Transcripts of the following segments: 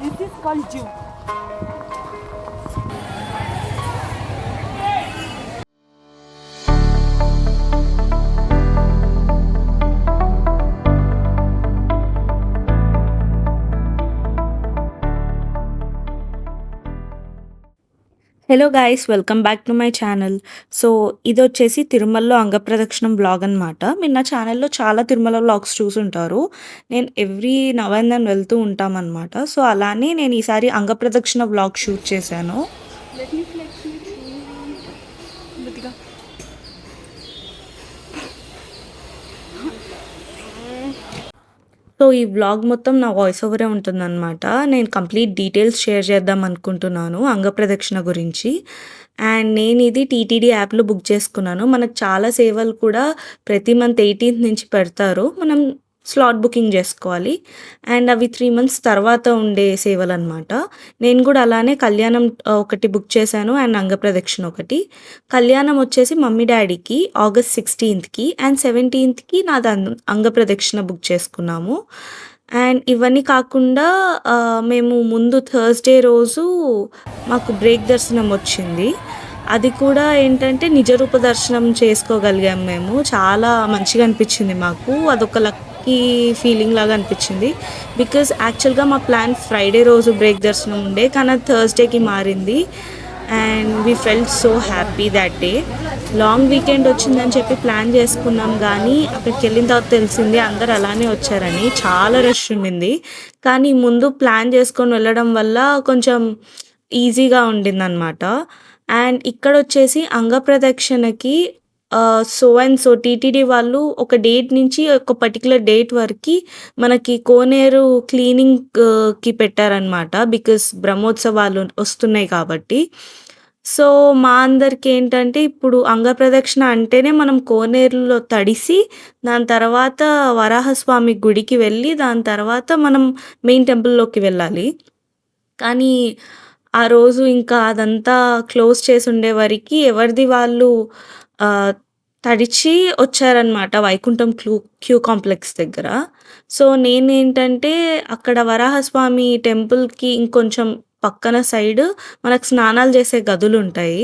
This is called Jew. Hello guys welcome back to my channel so ఇది వచ్చేసి తిరుమలలో అంగప్రదక్షిణం blog అనమాట మీరు నా ఛానల్లో చాలా తిరుమల బ్లాగ్స్ చూసుంటారు. నేను ఎవ్రీ నవ్ అండ్ దెన్ వెళ్తూ ఉంటామన్నమాట. సో అలానే నేను ఈసారి అంగప్రదక్షిణ బ్లాగ్ షూట్ చేశాను. సో ఈ వ్లాగ్ మొత్తం నా వాయిస్ ఓవరే ఉంటుందన్నమాట. నేను కంప్లీట్ డీటెయిల్స్ షేర్ చేద్దాం అనుకుంటున్నాను అంగప్రదక్షిణ గురించి. అండ్ నేను ఇది టీటీడీ యాప్లో బుక్ చేసుకున్నాను. మనకు చాలా సేవలు కూడా ప్రతి మంత్ ఎయిటీన్త్ నుంచి పెడతారు. మనం స్లాట్ బుకింగ్ చేసుకోవాలి. అండ్ అవి త్రీ మంత్స్ తర్వాత ఉండే సేవలు అనమాట నేను కూడా అలానే కళ్యాణం ఒకటి బుక్ చేశాను అండ్ అంగప్రదక్షిణ ఒకటి. కళ్యాణం వచ్చేసి మమ్మీ డాడీకి ఆగస్ట్ సిక్స్టీన్త్కి అండ్ సెవెంటీన్త్కి నాది అంగ- అంగప్రదక్షిణ బుక్ చేసుకున్నాము. అండ్ ఇవన్నీ కాకుండా మేము ముందు థర్స్డే రోజు మాకు బ్రేక్ దర్శనం వచ్చింది. అది కూడా ఏంటంటే నిజరూప దర్శనం చేసుకోగలిగాం మేము. చాలా మంచిగా అనిపించింది మాకు. అదొక లక్కీ ఫీలింగ్ లాగా అనిపించింది. బికాజ్ యాక్చువల్గా మా ప్లాన్ ఫ్రైడే రోజు బ్రేక్ దర్శనం ఉండే కానీ అది థర్స్డేకి మారింది. And we felt so happy that day. Long weekend వచ్చిందని చెప్పి ప్లాన్ చేసుకున్నాం కానీ అక్కడికి వెళ్ళిన తర్వాత తెలిసింది అందరు అలానే వచ్చారని. చాలా రష్ ఉండింది. కానీ ముందు ప్లాన్ చేసుకొని వెళ్ళడం వల్ల కొంచెం ఈజీగా ఉండిందనమాట అండ్ ఇక్కడ వచ్చేసి అంగప్రదక్షిణకి సో అండ్ సో టీటీడీ వాళ్ళు ఒక డేట్ నుంచి ఒక పర్టికులర్ డేట్ వరకు మనకి కోనేరు క్లీనింగ్కి పెట్టారనమాట బికాస్ బ్రహ్మోత్సవాలు వస్తున్నాయి కాబట్టి. సో మా అందరికి ఏంటంటే ఇప్పుడు అంగప్రదక్షిణ అంటేనే మనం కోనేరులో తడిసి దాని తర్వాత వరాహస్వామి గుడికి వెళ్ళి దాని తర్వాత మనం మెయిన్ టెంపుల్లోకి వెళ్ళాలి. కానీ ఆ రోజు ఇంకా అదంతా క్లోజ్ చేసి ఉండే వరకు ఎవరిది వాళ్ళు తడిచి వచ్చారనమాట వైకుంఠం క్లూ క్యూ కాంప్లెక్స్ దగ్గర. సో నేనేంటంటే అక్కడ వరాహస్వామి టెంపుల్కి ఇంకొంచెం పక్కన సైడ్ మనకు స్నానాలు చేసే గదులు ఉంటాయి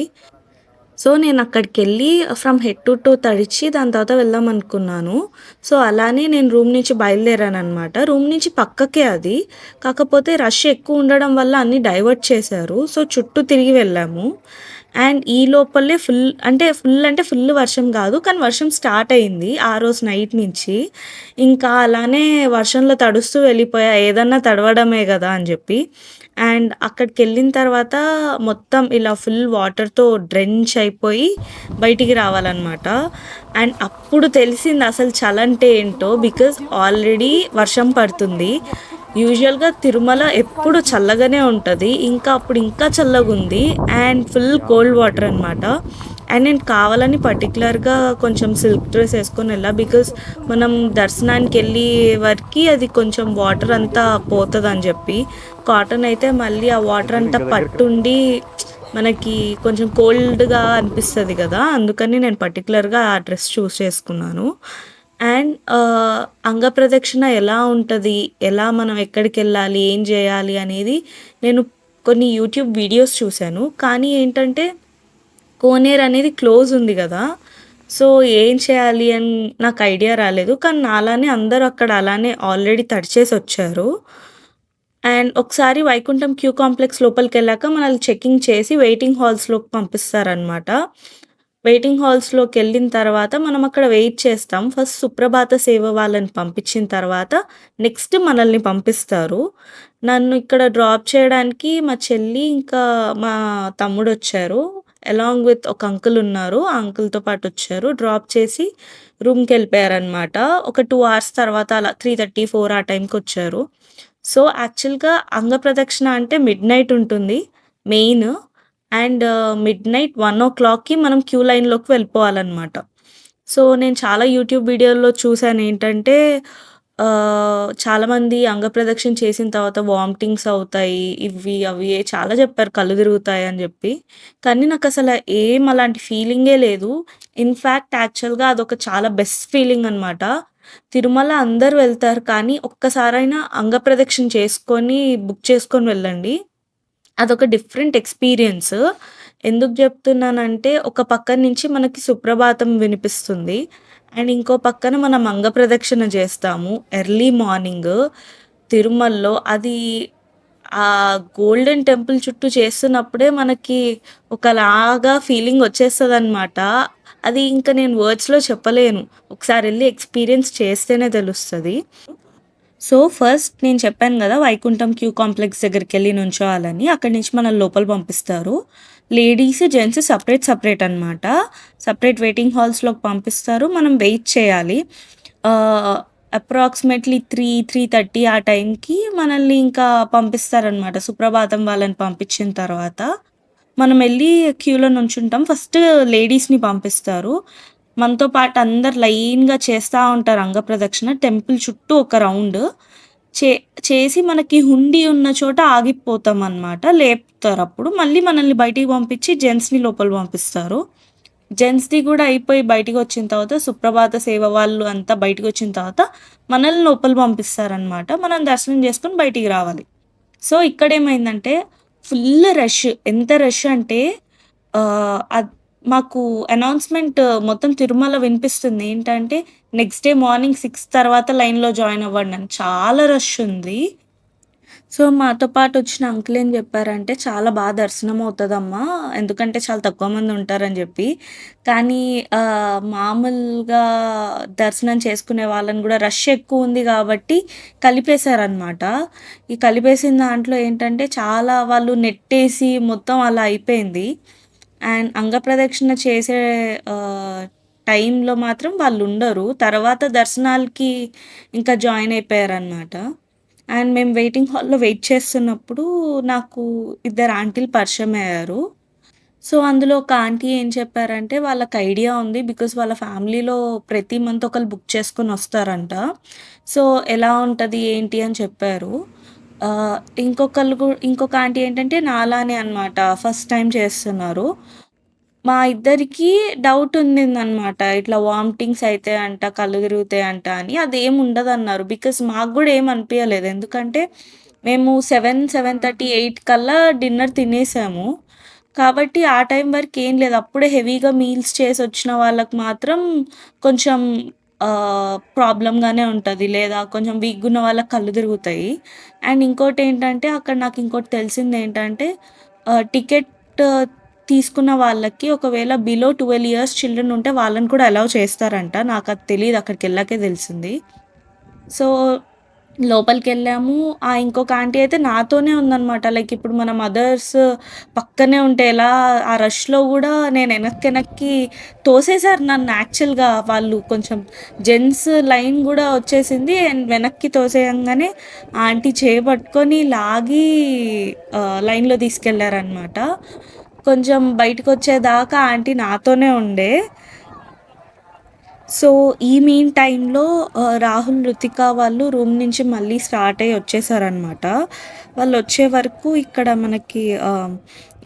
సో నేను అక్కడికి వెళ్ళి ఫ్రమ్ హెడ్ టు టూ తడిచి దాని తర్వాత వెళ్దాం అనుకున్నాను. సో అలానే నేను రూమ్ నుంచి బయలుదేరాను అనమాట రూమ్ నుంచి పక్కకే అది. కాకపోతే రష్ ఎక్కువ ఉండడం వల్ల అన్ని డైవర్ట్ చేశారు. సో చుట్టూ తిరిగి వెళ్ళాము. అండ్ ఈ లోపలే ఫుల్ అంటే ఫుల్ అంటే ఫుల్ వర్షం కాదు కానీ వర్షం స్టార్ట్ అయింది ఆ రోజు నైట్ నుంచి. ఇంకా అలానే వర్షంలో తడుస్తూ వెళ్ళిపోయా. ఏదన్నా తడవడమే కదా అని చెప్పి. అండ్ అక్కడికి వెళ్ళిన తర్వాత మొత్తం ఇలా ఫుల్ వాటర్తో డ్రెంచ్ అయిపోయి బయటికి రావాలన్నమాట. అండ్ అప్పుడు తెలిసింది అసలు చలంటే ఏంటో బికాజ్ ఆల్రెడీ వర్షం పడుతుంది. యూజువల్గా తిరుమల ఎప్పుడు చల్లగానే ఉంటుంది. ఇంకా అప్పుడు ఇంకా చల్లగా ఉంది అండ్ ఫుల్ కోల్డ్ వాటర్ అనమాట అండ్ నేను కావాలని పర్టికులర్గా కొంచెం సిల్క్ డ్రెస్ వేసుకొని వెళ్ళా బికాస్ మనం దర్శనానికి వెళ్ళి వరకు అది కొంచెం వాటర్ అంతా పోతుంది అని చెప్పి. కాటన్ అయితే మళ్ళీ ఆ వాటర్ అంతా పట్టుండి మనకి కొంచెం కోల్డ్గా అనిపిస్తుంది కదా అందుకని నేను పర్టికులర్గా ఆ డ్రెస్ చూస్ చేసుకున్నాను. అండ్ అంగప్రదక్షిణ ఎలా ఉంటుంది ఎలా మనం ఎక్కడికి వెళ్ళాలి ఏం చేయాలి అనేది నేను కొన్ని యూట్యూబ్ వీడియోస్ చూశాను. కానీ ఏంటంటే కోనేరు అనేది క్లోజ్ ఉంది కదా. సో ఏం చేయాలి అని నాకు ఐడియా రాలేదు. కానీ నాలానే అందరూ అక్కడ అలానే ఆల్రెడీ తడిచేసి వచ్చారు. అండ్ ఒకసారి వైకుంఠం క్యూ కాంప్లెక్స్ లోపలికి వెళ్ళాక మనల్ని చెకింగ్ చేసి వెయిటింగ్ హాల్స్లోకి పంపిస్తారనమాట వెయిటింగ్ హాల్స్లోకి వెళ్ళిన తర్వాత మనం అక్కడ వెయిట్ చేస్తాం. ఫస్ట్ సుప్రభాత సేవ వాళ్ళని పంపించిన తర్వాత నెక్స్ట్ మనల్ని పంపిస్తారు. నన్ను ఇక్కడ డ్రాప్ చేయడానికి మా చెల్లి ఇంకా మా తమ్ముడు వచ్చారు. అలాంగ్ విత్ ఒక అంకుల్ ఉన్నారు. ఆ అంకుల్తో పాటు వచ్చారు. డ్రాప్ చేసి రూమ్కి వెళ్ళిపోయారనమాట ఒక టూ అవర్స్ తర్వాత అలా త్రీ థర్టీ ఫోర్ ఆ టైంకి వచ్చారు. సో యాక్చువల్గా అంగప్రదక్షిణ అంటే మిడ్ నైట్ ఉంటుంది. Main and midnight one ఓ క్లాక్కి మనం క్యూ లైన్లోకి వెళ్ళిపోవాలన్నమాట. సో నేను చాలా యూట్యూబ్ వీడియోల్లో చూశాను. ఏంటంటే చాలామంది అంగప్రదక్షిణ చేసిన తర్వాత వామిటింగ్స్ అవుతాయి. ఇవి, అవి చాలా చెప్పారు కళ్ళు తిరుగుతాయి అని చెప్పి కానీ నాకు అసలు ఏం అలాంటి ఫీలింగే లేదు. ఇన్ఫ్యాక్ట్ యాక్చువల్‌గా అదొక చాలా బెస్ట్ ఫీలింగ్ అనమాట. తిరుమల అందరు వెళ్తారు కానీ ఒక్కసారైనా అంగప్రదక్షిణ చేసుకొని బుక్ చేసుకొని వెళ్ళండి. అదొక డిఫరెంట్ ఎక్స్‌పీరియన్స్. ఎందుకు చెప్తున్నానంటే ఒక పక్క నుంచి మనకి సుప్రభాతం వినిపిస్తుంది. అండ్ ఇంకో పక్కన మనం అంగ ప్రదక్షిణ చేస్తాము ఎర్లీ మార్నింగ్ తిరుమలలో అది ఆ గోల్డెన్ టెంపుల్ చుట్టూ చేస్తున్నప్పుడే మనకి ఒకలాగా ఫీలింగ్ వచ్చేస్తుంది అనమాట అది ఇంకా నేను వర్డ్స్‌లో చెప్పలేను. ఒకసారి వెళ్ళి ఎక్స్‌పీరియన్స్ చేస్తేనే తెలుస్తుంది సో, ఫస్ట్ నేను చెప్పాను కదా వైకుంఠం క్యూ కాంప్లెక్స్ దగ్గరికి వెళ్ళి నుంచోవాలని. అక్కడి నుంచి మనల్ని లోపల పంపిస్తారు. లేడీస్, జెంట్స్ సపరేట్ సపరేట్ అనమాట. సపరేట్ వెయిటింగ్ హాల్స్‌లోకి పంపిస్తారు. మనం వెయిట్ చేయాలి. అప్రాక్సిమేట్లీ త్రీ త్రీ థర్టీ ఆ టైంకి మనల్ని ఇంకా పంపిస్తారనమాట. సుప్రభాతం వాళ్ళని పంపించిన తర్వాత మనం వెళ్ళి క్యూలో నుంచుంటాం. ఫస్ట్ లేడీస్‌ని పంపిస్తారు. మనతో పాటు అందరు లైన్‌గా చేస్తూ ఉంటారు అంగప్రదక్షిణ. టెంపుల్ చుట్టూ ఒక రౌండ్. చే చేసి మనకి హుండీ ఉన్న చోట ఆగిపోతాం అన్నమాట లేపుతారు అప్పుడు మళ్ళీ మనల్ని బయటికి పంపించి జెంట్స్‌ని లోపల పంపిస్తారు. జెంట్స్‌ది కూడా అయిపోయి బయటికొచ్చిన తర్వాత సుప్రభాత సేవ వాళ్ళు అంతా బయటికొచ్చిన తర్వాత మనల్ని లోపల పంపిస్తారనమాట. మనం దర్శనం చేసుకొని బయటికి రావాలి. సో, ఇక్కడ ఏమైందంటే ఫుల్ రష్. ఎంత రష్ అంటే మాకు అనౌన్స్‌మెంట్ uh, మొత్తం తిరుమల వినిపిస్తుంది. ఏంటంటే నెక్స్ట్ డే మార్నింగ్ 6 తర్వాత లైన్‌లో జాయిన్ అవ్వండి అని. చాలా రష్ ఉంది. సో, మాతో పాటు వచ్చిన అంకుల్ ఏం చెప్పారంటే, "చాలా బా దర్శనం అవుతుందమ్మా ఎందుకంటే చాలా తక్కువ మంది ఉంటారని" జెప్పి. కానీ ఆహ్, మామూలుగా దర్శనం చేసుకునే వాళ్ళని గూడా రష్ ఎక్కువుంది గాబట్టి కలిపేశారనమాట. ఈ కలిపేసిన దాంట్లో ఏంటంటే చాలా వాళ్ళు నెట్టేసి మొత్తం అలా అయిపోయింది. అండ్ అంగప్రదక్షిణ చేసే టైంలో మాత్రం వాళ్ళు ఉండరు తర్వాత దర్శనాలకి ఇంకా జాయిన్ అయిపోయారనమాట. అండ్ మేము వెయిటింగ్ హాల్‌లో వెయిట్ చేస్తున్నప్పుడు నాకు ఇద్దరు ఆంటీలు పరిచయం అయ్యారు సో, అందులో ఒక ఆంటీ ఏం చెప్పారంటే వాళ్ళకి ఐడియా ఉంది. బికాస్ వాళ్ళ ఫ్యామిలీలో ప్రతి మంత్ ఒకళ్ళు బుక్ చేసుకొని వస్తారంట. సో, ఎలా ఉంటుంది ఏంటి అని చెప్పారు. ఇంకొకళ్ళు గు ఇంకొక ఆంటీ ఏంటంటే నాలానే అనమాట. ఫస్ట్ టైం చేస్తున్నారు. మా ఇద్దరికీ డౌట్ ఉండిందనమాట. ఇట్లా వామిటింగ్స్ అయితే అంట కళ్ళు అంట అని. అదేం ఉండదన్నారు. బికాస్ మాకు కూడా ఏం అనిపించలేదు ఎందుకంటే మేము 7, 7:30, 8 కల్లా డిన్నర్ తినేసాము. కాబట్టి ఆ టైం వరకు ఏం లేదు. అప్పుడే హెవీగా మీల్స్ చేసి వచ్చిన వాళ్ళకి మాత్రం కొంచెం ప్రాబ్లంగానే ప్రాబ్లమ్‌గానే లేదా కొంచెం వీక్‌గా ఉన్న వాళ్ళకి కళ్ళు తిరుగుతాయి. అండ్ ఇంకోటి ఏంటంటే అక్కడ నాకు ఇంకోటి తెలిసింది ఏంటంటే టికెట్ తీసుకున్న వాళ్ళకి ఒకవేళ బిలో 12 ఇయర్స్ చిల్డ్రన్ ఉంటే వాళ్ళని కూడా అలౌ చేస్తారంట. నాకు అది తెలియదు అక్కడికి వెళ్ళాకే తెలిసింది. సో, లోపలికెళ్ళాము. ఆ ఇంకొక ఆంటీ అయితే నాతోనే ఉందనమాట. లైక్ ఇప్పుడు మన మదర్స్ పక్కనే ఉంటే ఎలా ఆ రష్‌లో కూడా నేను వెనక్కి వెనక్కి తోసేసారు నన్ను యాక్చువల్‌గా వాళ్ళు కొంచెం జెంట్స్ లైన్ కూడా వచ్చేసింది. అండ్ వెనక్కి తోసేయంగానే ఆంటీ చేయి పట్టుకొని లాగి లైన్‌లో తీసుకెళ్ళారనమాట. కొంచెం బయటికొచ్చేదాకా ఆంటీ నాతోనే ఉండే. సో, ఈ మెయిన్ టైంలో రాహుల్, రుతిక వాళ్ళు రూమ్ నుంచి మళ్ళీ స్టార్ట్ అయ్యి వచ్చేసారనమాట. వాళ్ళొచ్చే వరకు ఇక్కడ మనకి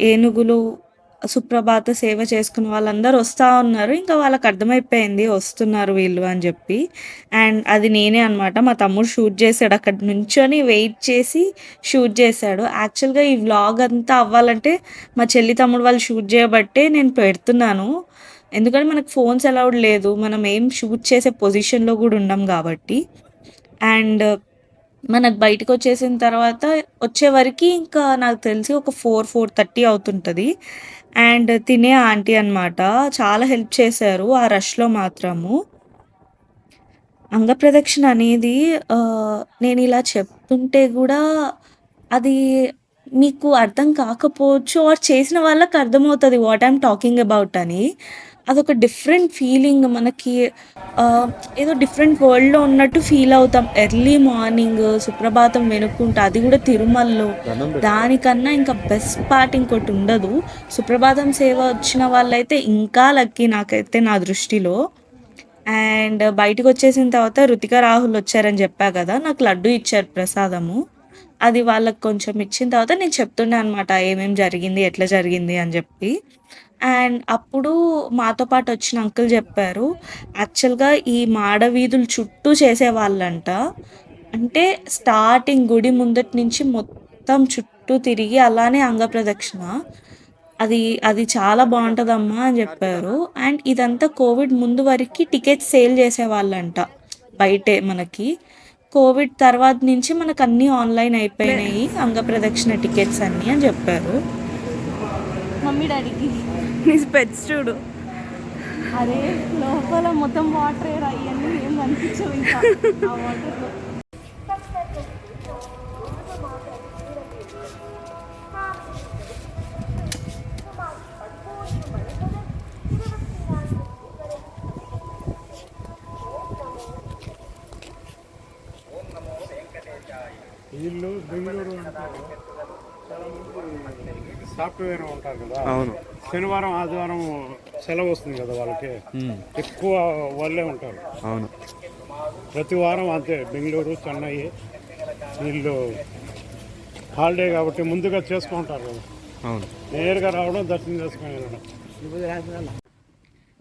ఏనుగులు, సుప్రభాత సేవ చేసుకున్న వాళ్ళందరూ వస్తూ ఉన్నారు. ఇంకా వాళ్ళకి అర్థమైపోయింది వస్తున్నారు వీళ్ళు అని చెప్పి అండ్ అది నేనే అనమాట. మా తమ్ముడు షూట్ చేశాడు అక్కడ నుంచొని వెయిట్ చేసి షూట్ చేశాడు యాక్చువల్‌గా ఈ వ్లాగ్ అంతా అవ్వాలంటే మా చెల్లి, తమ్ముడు వాళ్ళు షూట్ చేయబట్టే నేను పెడుతున్నాను. ఎందుకంటే మనకు ఫోన్స్ అలౌడ్ లేదు. మనం ఏం షూట్ చేసే పొజిషన్‌లో కూడా ఉండం కాబట్టి అండ్ uh, మనకు బయటికొచ్చేసిన తర్వాత వచ్చే వరకి ఇంకా నాకు తెలిసి ఒక ఫోర్ ఫోర్ థర్టీ అవుతుంటుంది అండ్ తినే ఆంటీ అనమాట. చాలా హెల్ప్ చేశారు ఆ రష్‌లో మాత్రము. అంగప్రదక్షిణ అనేది నేను ఇలా చెప్తుంటే కూడా అది మీకు అర్థం కాకపోవచ్చు ఆర్ చేసిన వాళ్ళకి అర్థమవుతుంది వాట్ ఐమ్ టాకింగ్ అబౌట్ అని. అదొక డిఫరెంట్ ఫీలింగ్ మనకి ఏదో డిఫరెంట్ వరల్డ్‌లో ఉన్నట్టు ఫీల్ అవుతాం. ఎర్లీ మార్నింగ్ సుప్రభాతం వినుకుంటా అది గూడా తిరుమలలో. దానికన్నా ఇంకా బెస్ట్ పార్ట్ ఇంకోటుండదు. సుప్రభాతం సేవ వచ్చిన వాళ్ళైతే ఇంకా లక్కీ నాకైతే నా దృష్టిలో. అండ్ బయటకొచ్చేసిన తర్వాత రుతిక రాహుల్ వచ్చారని చెప్పా కదా! నాకు లడ్డు ఇచ్చారు ప్రసాదము. అది వాళ్ళకి కొంచెం ఇచ్చిన తర్వాత నేను చెప్తున్నా అనమాట. ఏమేం జరిగింది, ఎట్లా జరిగింది అని జెప్పి. అండ్ అప్పుడు మాతో పాటు వచ్చిన అంకుల్ చెప్పారు యాక్చువల్‌గా ఈ మాడ వీధులు చుట్టూ చేసేవాళ్ళంట. అంటే స్టార్టింగ్ గుడి ముందటి నుంచి మొత్తం చుట్టూ తిరిగి అలానే అంగప్రదక్షిణ. అది అది చాలా బాగుంటుందమ్మా అని చెప్పారు అండ్ ఇదంతా కోవిడ్ ముందు వరకు టికెట్స్ సేల్ చేసేవాళ్ళంట. బయటే మనకి. కోవిడ్ తర్వాత నుంచి మనకు అన్నీ ఆన్‌లైన్ అయిపోయినాయి. అంగప్రదక్షిణ టికెట్స్ అన్నీ అని చెప్పారు మమ్మీ డాడీకి నీ స్పెట్స్ చూడు. అరే లోపల మొత్తం వాటర్ ఇవన్నీ ఏం కనిపించవు ఇంకా. ఆ వాటర్లో వీళ్ళు బెంగళూరు అంటారు. చాలా మంది సాఫ్ట్వేర్ ఉంటారు కదా. అవును. శనివారం ఆదివారం సెలవు వస్తుంది కదా వాళ్ళకి. ఎక్కువ వాళ్ళే ఉంటారు. అవును. ప్రతి వారం అంతే బెంగళూరు చెన్నై వీళ్ళు హాలిడే కాబట్టి ముందుగా చేసుకుంటారు కదా. అవును. నేరుగా రావడం దర్శనం చేసుకొని వెళ్ళడం.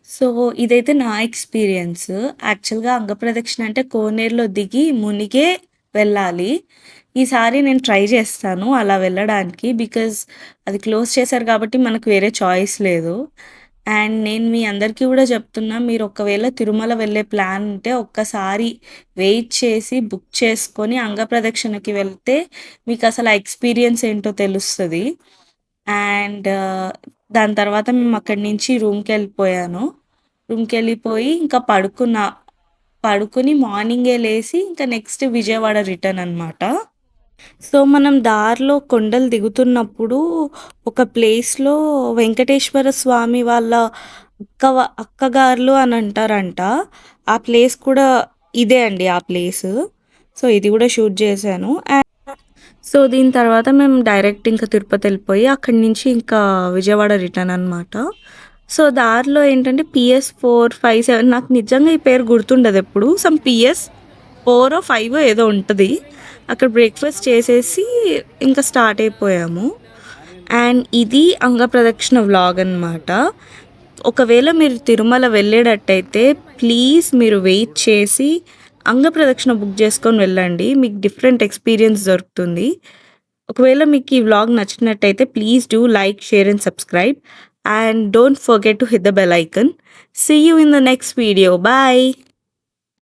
సో ఇదైతే నా ఎక్స్‌పీరియన్స్. యాక్చువల్‌గా అంగప్రదక్షిణ అంటే కోనేరులో దిగి మునిగే వెళ్ళాలి. ఈసారి నేను ట్రై చేస్తాను అలా వెళ్ళడానికి. బికాజ్ అది క్లోజ్ చేశారు కాబట్టి మనకు వేరే చాయిస్ లేదు. అండ్ నేను మీ అందరికీ కూడా చెప్తున్నా మీరు ఒకవేళ తిరుమల వెళ్ళే ప్లాన్ ఉంటే ఒక్కసారి వెయిట్ చేసి బుక్ చేసుకొని అంగప్రదక్షిణకి వెళ్తే మీకు అసలు ఆ ఎక్స్‌పీరియన్స్ ఏంటో తెలుస్తుంది అండ్ దాని తర్వాత మేము అక్కడి నుంచి రూమ్కి వెళ్ళిపోయాను రూమ్కి వెళ్ళిపోయి ఇంకా పడుకున్నా. పడుకొని మార్నింగే లేసి ఇంకా నెక్స్ట్ విజయవాడ రిటర్న్ అనమాట. సో మనం దారిలో కొండలు దిగుతున్నప్పుడు ఒక ప్లేస్‌లో వెంకటేశ్వర స్వామి వాళ్ళ అక్క అక్కగారులు అని అంటారంట. ఆ ప్లేస్ కూడా ఇదే అండి ఆ ప్లేస్ సో ఇది కూడా షూట్ చేశాను. అండ్ సో దీని తర్వాత మేము డైరెక్ట్ ఇంకా తిరుపతి వెళ్ళిపోయి అక్కడి నుంచి ఇంకా విజయవాడ రిటర్న్ అనమాట. సో దారిలో ఏంటంటే పిఎస్ 4, 5, 7 నాకు నిజంగా ఈ పేరు గుర్తుండదు ఎప్పుడు. సమ్ పిఎస్ ఫోర్ ఫైవ్ ఏదో ఉంటుంది అక్కడ బ్రేక్‌ఫాస్ట్ చేసేసి ఇంకా స్టార్ట్ అయిపోయాము. అండ్ ఇది అంగప్రదక్షిణ వ్లాగ్ అనమాట. ఒకవేళ మీరు తిరుమల వెళ్ళేటట్టయితే ప్లీజ్ మీరు వెయిట్ చేసి అంగప్రదక్షిణ బుక్ చేసుకొని వెళ్ళండి. మీకు డిఫరెంట్ ఎక్స్‌పీరియన్స్ దొరుకుతుంది. ఒకవేళ మీకు ఈ వ్లాగ్ నచ్చినట్టయితే please do like, share and subscribe. And don't forget to hit the bell icon see you in the next video. Bye